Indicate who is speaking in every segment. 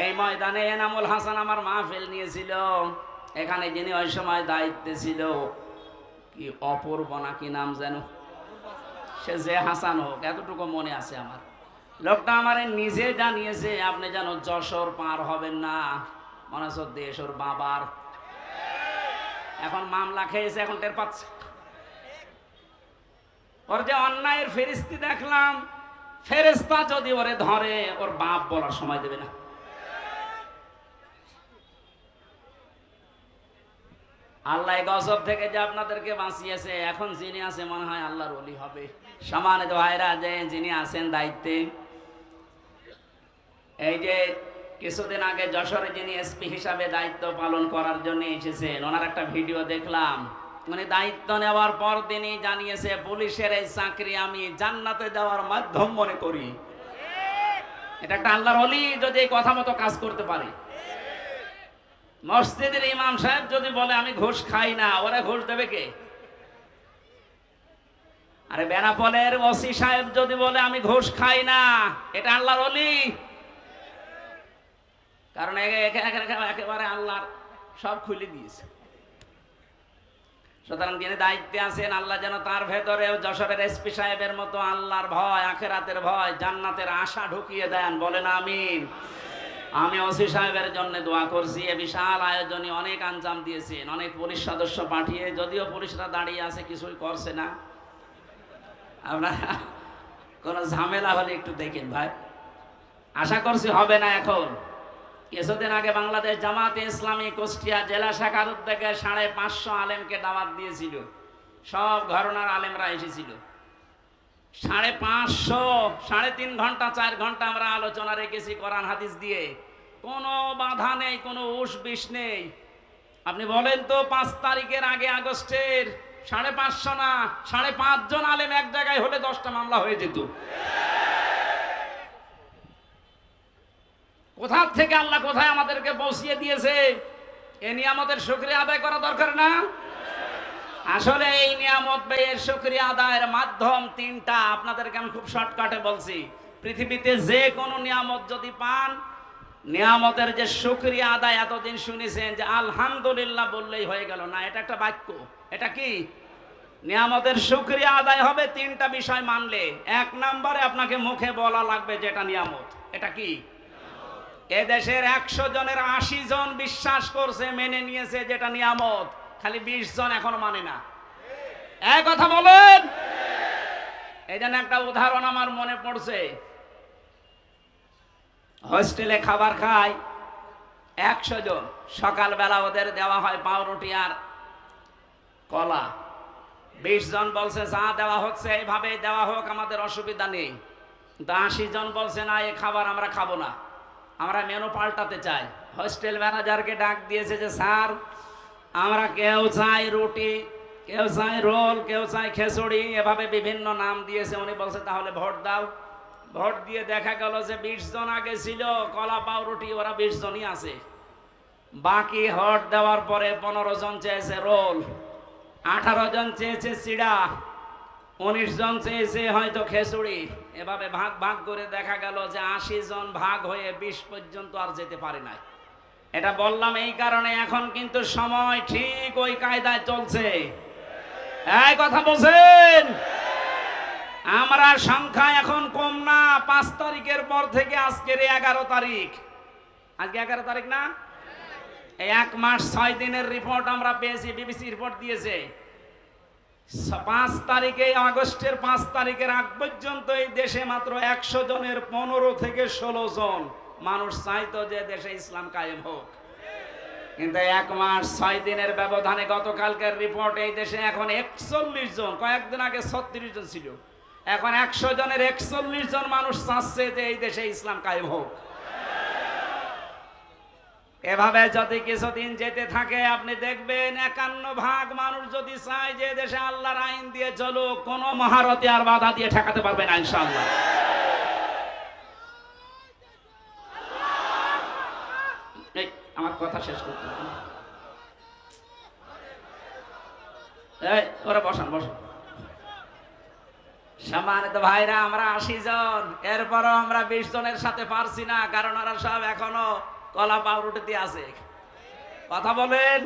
Speaker 1: এই ময়দানে এনামুল হাসান আমার মাহফিল নিয়েছিল। এখানে যিনি ওই সময় দায়িত্বে ছিল, কি অপূর্ব নাকি নাম যেন? সে যে হাসান হোক, এতটুকু মনে আছে আমার। লোকটা আমার নিজে জানিয়েছে, আপনি যেন যশোর পার হবেন না। মনে হচ্ছে দেশ ওর বাবার। এখন মামলা খেয়েছে, এখন টের পাচ্ছে। ওর যে অন্যায়ের ফেরিস্তি দেখলাম ফেরেস্তা যদি ওরে ধরে, ওর বাপ বলার সময় দেবে না। আল্লাহ গজব থেকে যে আপনাদেরকে বাঁচিয়েছে, এখন যিনি আছে মনে হয় আল্লাহর অলি হবে। সমানে ভাইরা, যে যিনি আছেন দায়িত্বে, এই যে কিছুদিন আগে যশোরে যিনি এসপি হিসাবে দায়িত্ব পালন করার জন্য এসেছেন, ওনার একটা ভিডিও দেখলাম। উনি দায়িত্ব নেওয়ার পর তিনি জানিয়েছে, পুলিশের এই চাকরি আমি জান্নাতে যাওয়ার মাধ্যম মনে করি। এটা একটা আল্লাহর অলি যদি এই কথা মতো কাজ করতে পারে। মসজিদের ইমাম সাহেব যদি বলে, আমি ঘুষ খাই না ওরা ঘুষ দেবে কে? আরে বেনাপলের ওসি সাহেব যদি বলে, আমি ঘুষ খাই না এটা আল্লাহর অলি কারণ একে- একে- একে- একেবারে আল্লাহর সব খুলে দিয়েছে। সুতরাং যিনি দায়িত্বে আছেন, আল্লাহ যেন তার ভেতরে যশোরের এসপি সাহেবের মতো আল্লাহর ভয়, আখেরাতের ভয়, জান্নাতের আশা ঢুকিয়ে দেন। বলেন আমিন। আমি ওসি সাহেবের জন্য দোয়া করছি। এ বিশাল আয়োজনে অনেক আঞ্জাম দিয়েছেন, অনেক পুলিশ সদস্য পাঠিয়ে, যদিও পুলিশরা দাঁড়িয়ে আছে, কিছুই করছে না। আপনারা কোনো ঝামেলা হলে একটু দেখেন ভাই। আশা করছি হবে না এখন। কিছুদিন আগে বাংলাদেশ জামাতে ইসলামী কুষ্টিয়া জেলা শাখার উদ্যোগে সাড়ে পাঁচশো আলেমকে দাওয়াত দিয়েছিল। সব ঘরনার আলেমরা এসেছিল। সাড়ে পাঁচশো, সাড়ে তিন ঘণ্টা, চার ঘণ্টা আমরা আলোচনা রেখেছি কোরআন হাদিস দিয়ে। কোনো বাধা নেই, কোনো উস বিষ নেই। আপনি বলেন তো, পাঁচ তারিখের আগে আগস্টের সাড়ে পাঁচশো না, সাড়ে পাঁচজন আলেম এক জায়গায় হলে দশটা মামলা হয়ে যেত। কোথার থেকে আল্লাহ কোথায় আমাদেরকে পৌঁছিয়ে দিয়েছে? এ নিয়ামতের শুক্রিয়া আদায় করা দরকার না? আসলে এই নিয়ামত ব্যয়ের শুক্রিয়া আদায়ের মাধ্যম তিনটা। আপনাদেরকে আমি খুব শর্টকাটে বলছি। পৃথিবীতে যে কোনো নিয়ামত যদি পান, নিয়ামতের যে শুক্রিয়া আদায় এতদিন শুনেছেন যে আলহামদুলিল্লাহ বললেই হয়ে গেল। না, এটা একটা বাক্য। এটা কি? নিয়ামতের শুক্রিয়া আদায় হবে তিনটা বিষয় মানলে। এক নম্বরে আপনাকে মুখে বলা লাগবে যেটা নিয়ামত। এটা কি? এদেশের একশো জনের আশি জন বিশ্বাস করছে, মেনে নিয়েছে যেটা নিয়ামত। খালি বিশ জন এখনও মানে না। এক কথা বলেন। এই জন্য একটা উদাহরণ আমার মনে পড়ছে। হোস্টেলে খাবার খায় একশো জন। সকালবেলা ওদের দেওয়া হয় পাউরুটি আর কলা। বিশ জন বলছে, যা দেওয়া হচ্ছে এইভাবে দেওয়া হোক, আমাদের অসুবিধা নেই। কিন্তু আশি জন বলছে, না, এই খাবার আমরা খাব না। আমরা মেনু পাল্টাতে চাই। হোস্টেল ম্যানেজারকে ডাক দিয়েছে যে, স্যার আমরা কেউ চাই রুটি, কেউ চাই রোল, কেউ চাই খেচুড়ি, এভাবে বিভিন্ন নাম দিয়েছে। উনি বলছে, তাহলে ভোট দাও। ভোট দিয়ে দেখা গেল যে বিশ জন আগে ছিল, কলা, পাউরুটি, ওরা বিশ জনই আছে। বাকি হট দেওয়ার পরে পনেরো জন চেয়েছে রোল, আঠারো জন চেয়েছে চিড়া উনিশ জন চেয়েছে হয়তো খেসুড়ি এভাবে ভাগ ভাগ করে দেখা গেল যে আশি জন ভাগ হয়ে বিশ পর্যন্ত আর যেতে পারে নাই। এটা বললাম এই কারণে এখন কিন্তু সময় ঠিক ওই কায়দায় চলছে। এই কথা বলছেন? আমরা সংখ্যা এখন কম না, পাঁচ তারিখের পর থেকে আজকের এগারো তারিখ। আজকে এগারো তারিখ না? এই এক মাস ছয় দিনের রিপোর্ট আমরা পেয়েছি বিবিসি রিপোর্ট দিয়েছে। পাঁচ তারিখে, আগস্টের পাঁচ তারিখের আগ পর্যন্ত এই দেশে মাত্র একশো জনের পনেরো থেকে ষোলো জন। মানুষ চাইতো যে দেশে ইসলাম কায়েম হোক। কিন্তু এক মাস ছয় দিনের ব্যবধানে গতকালকের রিপোর্ট এই দেশে এখন একচল্লিশ জন, কয়েকদিন আগে ছত্রিশ জন ছিল। এখন একশো জনের একচল্লিশ জন মানুষ চাচ্ছে যে এই দেশে ইসলাম কায়েম হোক। এভাবে যদি কিছুদিন যেতে থাকে, আপনি দেখবেন একান্ন ভাগ মানুষ যদি চায় যে দেশে আল্লাহর আইন দিয়ে চলো কোনো মহারতি আর বাধা দিয়ে ঠেকাতে পারবে না, ইনশাআল্লাহ এই, আমার কথা শেষ করতে ওরা বসান বসান। সম্মানিত ভাইরা, আমরা আশি জন। এরপরও আমরা বিশ জনের সাথে পারছি না, কারণ ওরা সব এখনও কলা পাউরুটিতে আছে। কথা বলেন?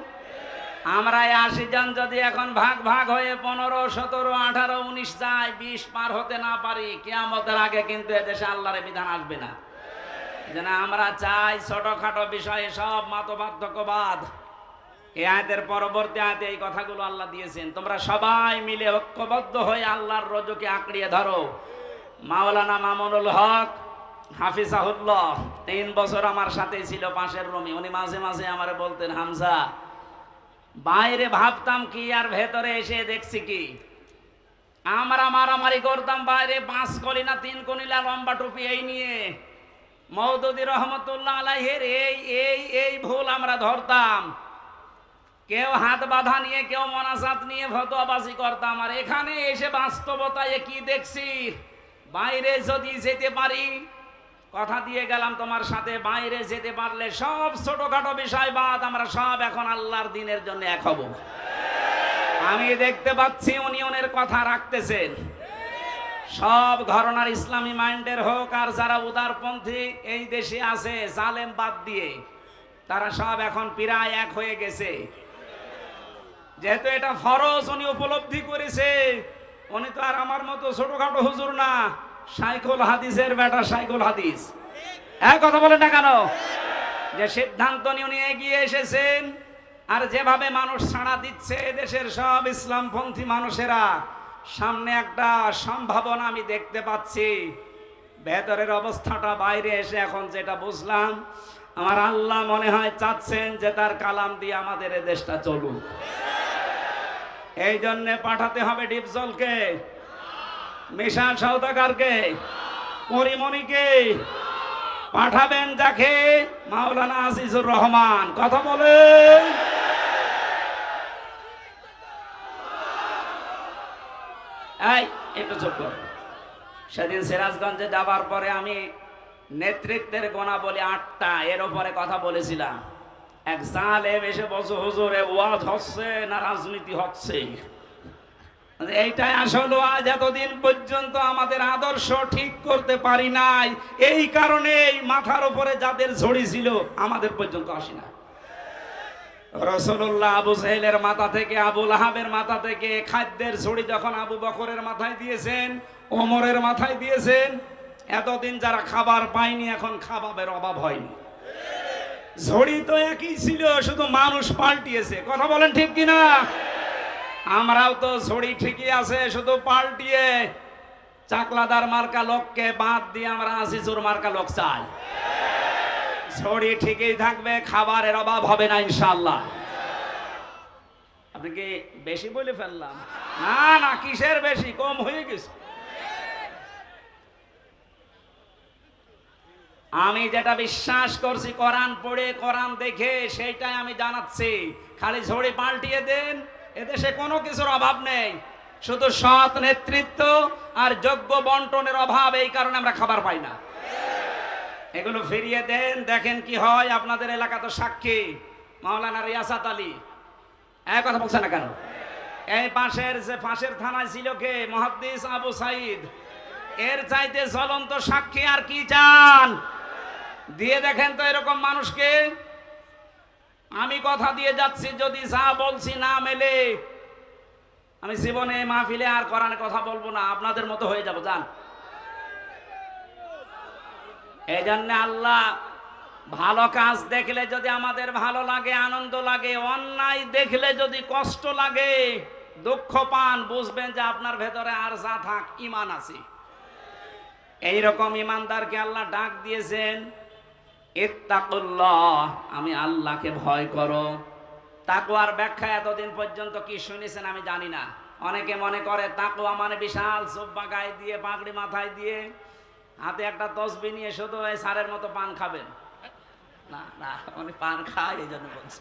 Speaker 1: আমরা আশি জন যদি এখন ভাগ ভাগ হয়ে পনেরো, সতেরো, আঠারো, উনিশ যায়, বিশ পার হতে না পারি, কেয়ামতের আগে কিন্তু এদেশে আল্লাহর বিধান আসবে না। যেন আমরা চাই ছোটখাটো বিষয়ে সব মতপার্থক্যবাদ এই আয়াতের পরবর্তী আয়াতে এই কথাগুলো আল্লাহ দিয়েছেন। তোমরা সবাই মিলে ঐক্যবদ্ধ হয়ে আল্লাহর রজকে আঁকড়িয়ে ধরো। মাওলানা মামুনুল হক হাফিজাহুল্লাহ তিন বছর আমার সাথেই ছিল পাশের রুমে। উনি মাঝে মাঝে আমারে বলতেন, হামজা, বাইরে ভাবতাম কি আর ভেতরে এসে দেখছি কি? আমরা মারামারি করতাম, বাইরে পাঁচ কলি না তিন কলিলা লম্বা টুপি এই নিয়ে। মৌদুদি রহমতুল্লাহ আলাইহের এই এই এই ভুল আমরা ধরতাম। কেউ হাত বাঁধা নিয়ে, কেউ মনাসাত নিয়ে ফতোয়াবাজি করতাম। আর এখানে এসে বাস্তবতায় কি দেখছি? বাইরে যদি যেতে পারি, কথা দিয়ে গেলাম তোমার সাথে, বাইরে যেতে পারলে সব ছোটখাটো বিষয় বাদ, আমরা সব এখন আল্লাহর দিনের জন্য এক হব। আমি দেখতে পাচ্ছি ইউনিয়নের কথা রাখতেছেন। সব ঘরনার ইসলামী মাইন্ডের হোক আর যারা উদারপন্থী এই দেশে আছে, জালেম বাদ দিয়ে, তারা সব এখন প্রায় এক হয়ে গেছে। যেহেতু এটা ফরজ, উনি উপলব্ধি করেছে। উনি তো আর আমার মতো ছোটখাটো হুজুর না। সাইকুল হাদিসের বেটা সাইকুল হাদিস। এক কথা বলেন না কেন? যে সিদ্ধান্ত নিয়ে উনি এগিয়ে এসেছেন, আর যেভাবে মানুষ ছাড়া দিচ্ছে দেশের সব ইসলামপন্থী মানুষেরা সামনে একটা সম্ভাবনা আমি দেখতে পাচ্ছি। ভেতরের অবস্থাটা বাইরে এসে এখন যেটা বুঝলাম, আমার আল্লাহ মনে হয় চাচ্ছেন যে তার কালাম দিয়ে আমাদের এ দেশটা চলুক। এই জন্যে পাঠাতে হবে ডিপজলকে মিশা সৌদাগারকে পরিমণিকে। পাঠাবেন যাকে মাওলানা আজিজুর রহমান। কথা বলেন। একটু সেদিন সিরাজগঞ্জে যাবার পরে আমি নেতৃত্বের গোনা বলে আটটা, এর উপরে কথা বলেছিলাম। এক জালেম এসে বলছে, হুজুরে, ওয়াজ হচ্ছে না রাজনীতি হচ্ছে? এইটাই আসলে আজ এতদিন পর্যন্ত আমাদের আদর্শ ঠিক করতে পারি নাই। এই কারণে মাথার উপরে যাদের ঝড়ি ছিল, আমাদের পর্যন্ত আসি না রসুল্লাহ আবু সাহেলের মাথা থেকে আবুল আহাবের মাথা থেকে খাদ্যের ছড়ি যখন আবু বকরের মাথায় দিয়েছেন, ওমরের মাথায় দিয়েছেন, এতদিন যারা খাবার পায়নি এখন খাবারের অভাব হয়নি। ঝড়ি তো একই ছিল, শুধু মানুষ পাল্টিয়েছে। কথা বলেন ঠিক কিনা? আমরাও তো ঝড়ি ঠিকই আছে, শুধু পাল্টিয়ে চাকলাদার মার্কা লোককে বাদ দিয়ে আমরা আসিসুর মার্কা লোক চাই। ছড়ি ঠিকই থাকবে, খাবারের অভাব হবে না ইনশাল্লাহ আপনি কি বেশি বলে ফেললাম। না না, কিসের বেশি? কম হয়ে গেছে। আমি যেটা বিশ্বাস করছি, কোরআন পড়ে, কোরআন দেখে, সেইটাই আমি জানাচ্ছি। খালি ঝড়ি পাল্টিয়ে দেন, এদেশে কোনো কিছুর অভাব নেই। শুধু সৎ নেতৃত্ব আর যোগ্য বন্টনের অভাব, এই কারণে আমরা খাবার পাই না। এগুলো ফিরিয়ে দেন, দেখেন কি হয়, আপনাদের এলাকা তো সাক্ষী। মাওলানা রিয়াসাত আলী। এক কথা বলছে না কেন? এই পাশের যে পাশের থানায় ছিল কে? মহাদ্দিস আবু সাইদ। এর চাইতে জ্বলন্ত সাক্ষী আর কি চান? দিয়ে দেখেন তো এরকম মানুষকে। আমি কথা দিয়ে যাচ্ছি, যদি যা বলছি না মেলে। আমি জীবনে মাহফিলে আর কোরআনে কথা বলব না, আপনাদের মতো হয়ে যাব যান এই জন্য আল্লাহ ভালো কাজ দেখলে যদি আমাদের ভালো লাগে, আনন্দ লাগে, অন্যায় দেখলে যদি কষ্ট লাগে, দুঃখ পান, বুঝবেন যে আপনার ভেতরে আর যা থাক ইমান আছে। এইরকম ইমানদারকে আল্লাহ ডাক দিয়েছেন, ইত্তাকুল্লাহ, আমি আল্লাহকে ভয় করো। তাকুয়ার ব্যাখ্যা এতদিন পর্যন্ত কি শুনেছেন আমি জানি না। অনেকে মনে করে তাকুয়া মানে বিশাল সোব্বা গায়ে দিয়ে, পাগড়ি মাথায় দিয়ে হাতে একটা তসবি নিয়ে শুধু এই সারের মতো পান খাবেন। না না, উনি পান খায় এই জন্য বলছে।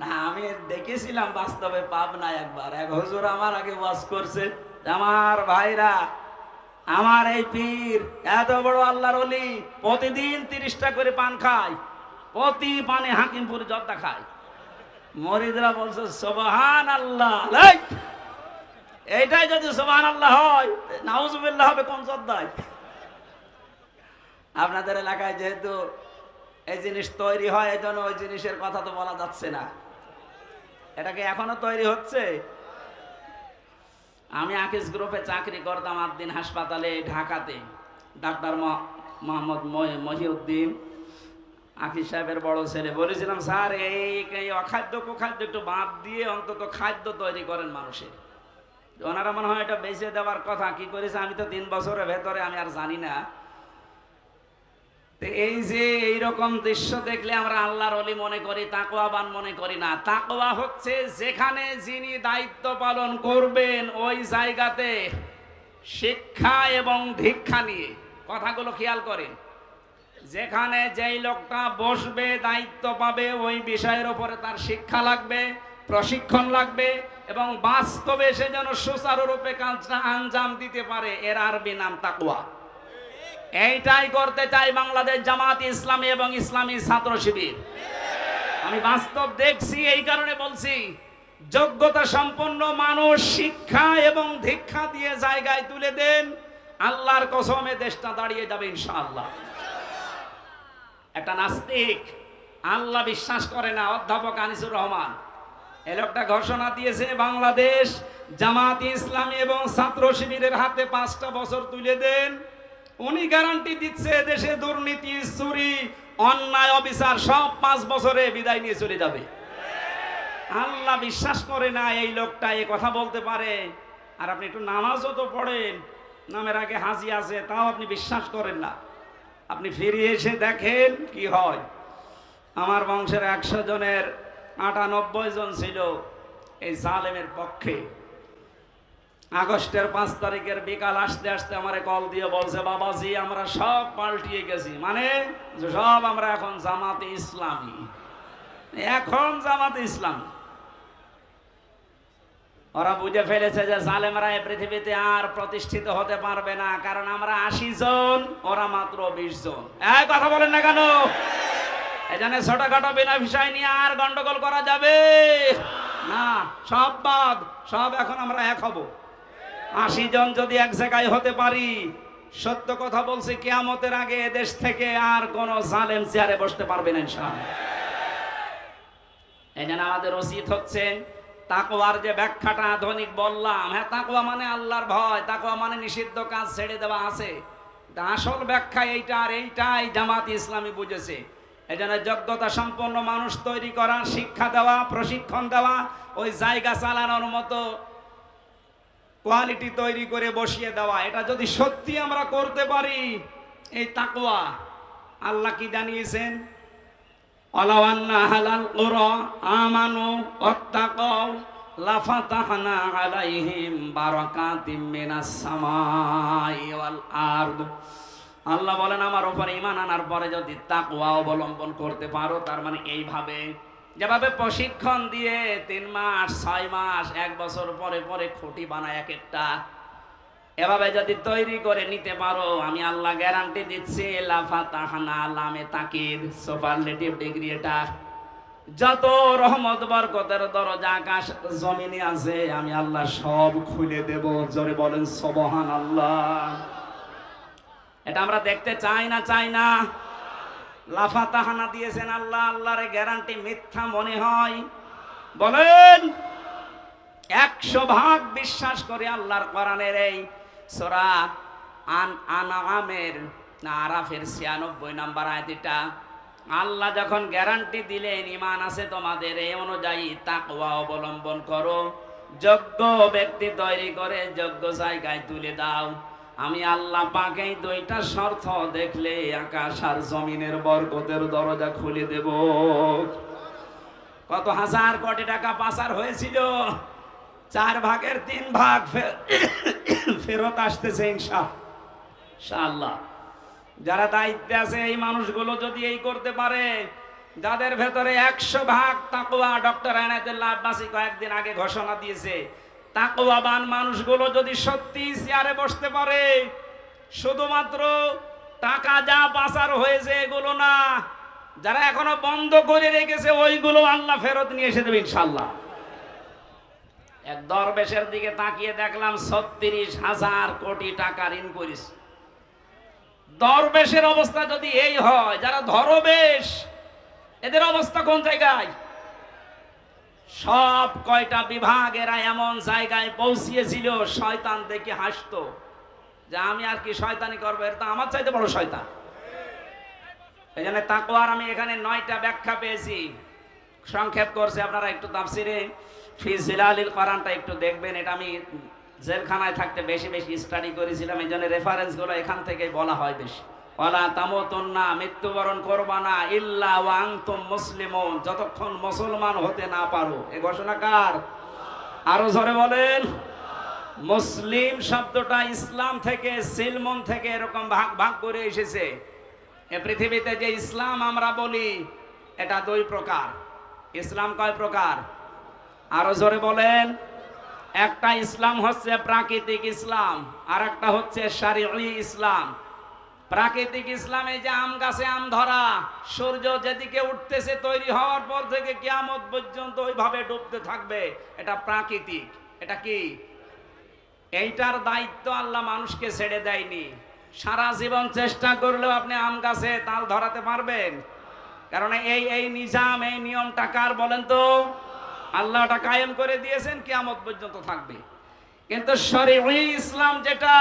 Speaker 1: না, আমি দেখেছিলাম বাস্তবে পাবনা একবার। এক হুজুর আমার আগে ওয়াজ করছে আমার ভাইরা, আমার এই পীর, এত বড় আল্লাহর অলি প্রতিদিন তিরিশটা করে পান খায়। প্রতি পানে হাকিমপুর জর্দা খায়। মরিদরা বলছে সোবাহান আল্লাহ! এইটাই যদি সোমান আল্লাহ হয় নাউজুবিল্লাহ হবে কোন শ্রদ্ধায় আপনাদের এলাকায় যেহেতু এই জিনিস তৈরি হয় এই জন্য ওই জিনিসের কথা তো বলা যাচ্ছে না। এটা কি এখনও তৈরি হচ্ছে? আমি আকিস গ্রুপে চাকরি করতাম আদিন হাসপাতালে ঢাকাতে। ডাক্তার মোহাম্মদ মহিউদ্দিন। আকিস সাহেবের বড় ছেলে। বলেছিলাম, স্যার, এই অখাদ্য কুখাদ্য একটু বাদ দিয়ে অন্তত খাদ্য তৈরি করেন মানুষের। ওনারা মনে হয় এটা বেঁচে দেওয়ার কথা। কি করেছে? আমি তো তিন বছরের ভেতরে আমি আর জানি না। এই যে এইরকম দৃশ্য দেখলে আমরা আল্লাহর অলি মনে করি তাকোয়াবান মনে করি না। তাকোয়া হচ্ছে যেখানে যিনি দায়িত্ব পালন করবেন ওই জায়গাতে শিক্ষা এবং দীক্ষা নিয়ে। কথাগুলো খেয়াল করেন। যেখানে যেই লোকটা বসবে, দায়িত্ব পাবে, ওই বিষয়ের ওপরে তার শিক্ষা লাগবে, প্রশিক্ষণ লাগবে এবং বাস্তবে সে যেন সুচারুরূপে কাজটা আঞ্জাম দিতে পারে, এর আরবি নাম তাকুয়া এইটাই করতে চাই বাংলাদেশ জামাত ইসলামী এবং ইসলামী ছাত্র শিবির। আমি বাস্তব দেখছি, এই কারণে বলছি, যোগ্যতা সম্পন্ন মানুষ শিক্ষা এবং দীক্ষা দিয়ে জায়গায় তুলে দেন, আল্লাহর কসমে দেশটা দাঁড়িয়ে যাবে ইনশাআল্লাহ। একটা নাস্তিক, আল্লাহ বিশ্বাস করে না, অধ্যাপক আনিসুর রহমান। এ লোকটা ঘোষণা দিয়েছে, বাংলাদেশ জামাত ইসলামী এবং ছাত্র শিবিরের হাতে পাঁচটা বছর তুলে দেন উনি গ্যারান্টি দিচ্ছে দেশে দুর্নীতি, চুরি, অন্যায়, অবিচার সব পাঁচ বছরে বিদায় নিয়ে চলে যাবে। আল্লাহ বিশ্বাস করে না এই লোকটা এ কথা বলতে পারে। আর আপনি একটু নামাজও তো পড়েন, নামের আগে হাজি আছে, তাও আপনি বিশ্বাস করেন না। আপনি ফিরে এসে দেখেন কি হয়। আমার বংশের একশো জনের আটানব্বই জন ছিল এই জালেমের পক্ষে। আগস্টের পাঁচ তারিখের বিকাল আসতে আসতে আমারে কল দিয়ে বলছে, বাবাজি, আমরা সব পাল্টিয়ে গেছি। মানে সব আমরা এখন জামাতে ইসলামী। এখন জামাতে ইসলামী। ওরা বুঝে ফেলেছে যে জালেমরা এই পৃথিবীতে আর প্রতিষ্ঠিত হতে পারবে না, কারণ আমরা আশি জন, ওরা মাত্র বিশ জন। এক কথা বলেন না কেন? এখানে ছোটখাটো বিনা বিষয় নিয়ে আর গন্ডগোল করা যাবে? না, সব বাদ, সব এখন আমরা এক হব। আশি জন যদি এক জায়গায় হতে পারি, সত্য কথা বলছি, কেয়ামতের আগে দেশ থেকে আর কোন জালেম চেয়ারে বসতে পারবে না ইনশাআল্লাহ। এই জন্য আমাদের উচিত হচ্ছে, তাকওয়ার যে ব্যাখ্যাটা আধুনিক বললাম হ্যাঁ তাকওয়া মানে আল্লাহর ভয়, তাকওয়া মানে নিষিদ্ধ কাজ ছেড়ে দেওয়া আছে। আসল ব্যাখ্যা এইটা আর এইটাই জামাত ইসলামী বুঝেছে। এই জন্য যোগ্যতা সম্পন্ন মানুষ তৈরি করা, শিক্ষা দেওয়া, প্রশিক্ষণ দেওয়া, ওই জায়গা চালানোর মতো কোয়ালিটি তৈরি করে বসিয়ে দেওয়া। এটা যদি সত্যি আমরা করতে পারি, এই তাকোয়া আল্লাহ কি জানিয়েছেন? আল্লাহ বলেন, আমার উপরে ইমান আনার পরে যদি তাকওয়া অবলম্বন করতে পারো, তার মানে এইভাবে যেভাবে প্রশিক্ষণ দিয়ে তিন মাস, ছয় মাস, এক বছর পরে পরে খুঁটি বানায় এক একটা। এভাবে যদি তৈরি করে নিতে পারো, আমি আল্লাহ গ্যারান্টি দিচ্ছি লাফা তাহানা লামে তাকিদ সুপারলেটিভ ডিগ্রি এটা। যত রহমত, বরকতের দরজা আকাশ, জমিনে আছে, আমি আল্লাহ সব খুলে দেব। জোরে বলেন সবহান আল্লাহ এটা আমরা দেখতে চাই না চাই না। লাফা তাহানা দিয়েছেন আল্লাহ, আল্লাহর গ্যারান্টি মিথ্যা মনে হয়। বলেন, একশো ভাগ বিশ্বাস করে আল্লাহর কোরআনের এই সোরা আন আনামের না আরাফের ছিয়ানব্বই নাম্বার আয়াতিটা। আল্লাহ যখন গ্যারান্টি দিলেন ইমান আছে তোমাদের এই অনুযায়ী তাকওয়া অবলম্বন করো। যোগ্য ব্যক্তি তৈরি করে, যোগ্য জায়গায় তুলে দাও। আমি আল্লাহ পাকেই দুইটা শর্ত দেখলে আকাশ আর জমিনের বরকতের দরজা খুলে দেব। কত হাজার কোটি টাকা পাচার হয়েছিল। চার ভাগের তিন ভাগ ফেরত আসতেছে ইনশাআল্লাহ। যারা দায়িত্বে আছে, এই মানুষগুলো যদি এই করতে পারে, যাদের ভেতরে একশো ভাগ তাকুয়া ডক্টর আনায়তুল্লাহ আব্বাসী কয়েকদিন আগে ঘোষণা দিয়েছে তাকুয়াবান মানুষগুলো যদি সত্যি চেয়ারে বসতে পারে, শুধুমাত্র টাকা যা পাচার হয়েছে এগুলো না, যারা এখনও বন্ধ করে রেখেছে, ওইগুলো আল্লাহ ফেরত নিয়ে এসে দেবে ইনশাল্লাহ এক দরবেশের দিকে তাকিয়ে দেখলাম ছত্রিশ হাজার কোটি টাকা ঋণ করিস দরবেশের অবস্থা যদি এই হয়, যারা ধরবেশ, এদের অবস্থা কোন জায়গায়? সব কয়টা বিভাগ এরা এমন জায়গায় পৌঁছিয়েছিল, শয়তান দেখে হাসতো যে আমি আর কি শয়তানি করব? তো আমার চাইতে বড় শয়তান। এই জন্য তাকওয়ার আমি এখানে নয়টা ব্যাখ্যা পেয়েছি। সংক্ষেপ করছে আপনারা একটু তাফসিরে। ফি জিলালিল কোরআনটা একটু দেখবেন, এটা আমি জেলখানায় থাকতে বেশি বেশি স্টাডি করেছিলাম এই জন্য রেফারেন্সগুলো এখান থেকেই বলা হয় বেশি। ওয়ালা তামুতুন্না, মৃত্যুবরণ করবা না, ইল্লা ওয়া আনতুম মুসলিমুন, যতক্ষণ মুসলমান হতে না পারো। এ ঘোষণা কার? আরও জোরে বলেন। মুসলিম শব্দটা ইসলাম থেকে, সিলমন থেকে এরকম ভাগ ভাগ করে এসেছে। এ পৃথিবীতে যে ইসলাম আমরা বলি, এটা দুই প্রকার। ইসলাম কয় প্রকার? আরও জোরে বলেন। একটা ইসলাম হচ্ছে প্রাকৃতিক ইসলাম আর একটা হচ্ছে শারীরিক ইসলাম। প্রাকৃতিক ইসলামে যে আম গাছে আম ধরা, সূর্য যেদিকে উঠতেছে তৈরি হওয়ার পর থেকে কিয়ামত পর্যন্ত ওইভাবে ডুবতে থাকবে। এটা প্রাকৃতিক। এটা কি? এইটার দায়িত্ব আল্লাহ মানুষকে ছেড়ে দেয়নি। সারা জীবন চেষ্টা করলেও আপনি আম গাছে তাল ধরাতে পারবেন। কারণ এই এই নিজাম, এই নিয়মটা কার বলেন তো? আল্লাহটা কায়েম করে দিয়েছেন, কিয়ামত পর্যন্ত থাকবে। কিন্তু শরীয়ী ইসলাম যেটা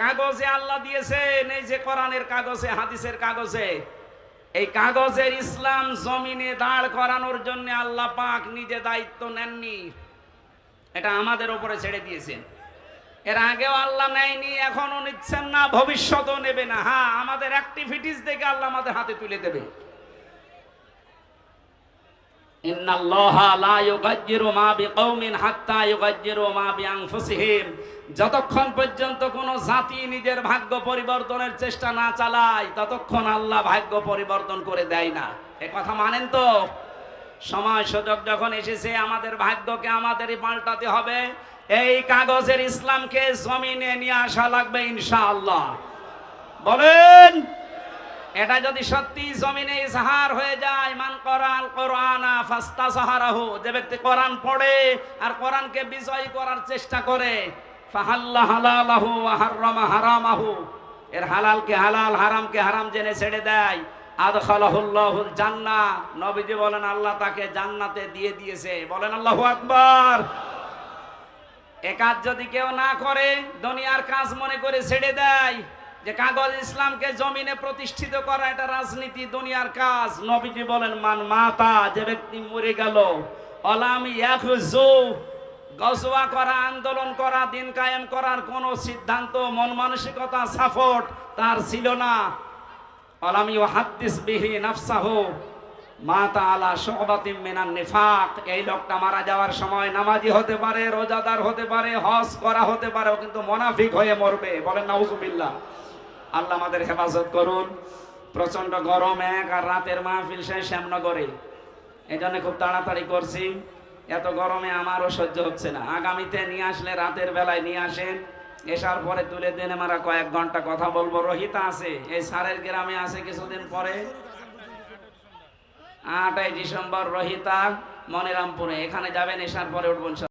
Speaker 1: কাগজে আল্লাহ দিয়েছেন, এই যে কোরআনের কাগজে, হাদিসের কাগজে। এই কাগজের ইসলাম জমিনে দাঁড় করানোর জন্য আল্লাহ পাক নিজে দায়িত্ব নেননি। এটা আমাদের ওপরে ছেড়ে দিয়েছেন। এর আগেও আল্লাহ নেয়নি, এখনও নিচ্ছেন না, ভবিষ্যতেও নেবে না। হ্যাঁ আমাদের অ্যাক্টিভিটিস দেখে আল্লাহ আমাদের হাতে তুলে দেবে। যতক্ষণ পর্যন্ত কোন জাতি নিজের ভাগ্য পরিবর্তনের চেষ্টা না চালায়, ততক্ষণ আল্লাহ ভাগ্য পরিবর্তন করে দেয় না। এ কথা মানেন তো? সময় সুযোগ যখন এসেছে, আমাদের ভাগ্যকে আমাদেরই পাল্টাতে হবে। এই কাগজের ইসলামকে জমিনে নিয়ে আসা লাগবে ইনশাআল্লাহ। বলেন! এটা যদি সত্যি জমিনে ইজহার হয়ে যায়, মান কোরআন কোরআনা ফাস্তা সাহারাহু যে ব্যক্তি কোরআন পড়ে আর কোরআনকে বিজয় করার চেষ্টা করে, ফাহাল্লা হালালাহু হাররামা হারামাহু, এর হালালকে হালাল, হারামকে হারাম জেনে ছেড়ে দেয়। আদখালাহুল্লাহুল জান্নাহ, নবীজি বলেন, আল্লাহ তাকে জান্নাতে দিয়ে দিয়েছে। বলেন, আল্লাহু আকবার। এ কাজ যদি কেউ না করে, দুনিয়ার কাজ মনে করে ছেড়ে দেয় যে কাগজ ইসলামকে জমিনে প্রতিষ্ঠিত করা এটা রাজনীতি, দুনিয়ার কাজ। নবীজি বলেন, মান মাতা, যে ব্যক্তি মরে গেল, অলাম ইয়াখুজু, গজওয়া করা, আন্দোলন করা, দিন কায়েম করার কোনো সিদ্ধান্ত, মন মানসিকতা, সাপোর্ট তার ছিল না। অলাম ইউহাদ্দিস বিহি নাফসাহু, মাতা আলা শুবাতিম মিনান নিফাক। এই লোকটা মারা যাওয়ার সময় নামাজি হতে পারে, রোজাদার হতে পারে, হজ করা হতে পারে কিন্তু মোনাফিক হয়ে মরবে। বলেন, নাউজুবিল্লাহ। আল্লাহ আমাদের হেফাজত করুন। প্রচণ্ড গরম এক আর রাতের মাহফিল শেষ শ্যামনগরে। এই জন্য খুব তাড়াতাড়ি করছি। এত গরমে আমারও সহ্য হচ্ছে না। আগামীতে নিয়ে আসলে রাতের বেলায় নিয়ে আসেন। এসার পরে তুলে দিনে মারা কয়েক ঘণ্টা কথা বলব। রহিতা আছে, এই সারের গ্রামে আছে কিছুদিন পরে। আটই ডিসেম্বর রহিতা, মনিরামপুরে। এখানে যাবেন, এসার পরে উঠবেন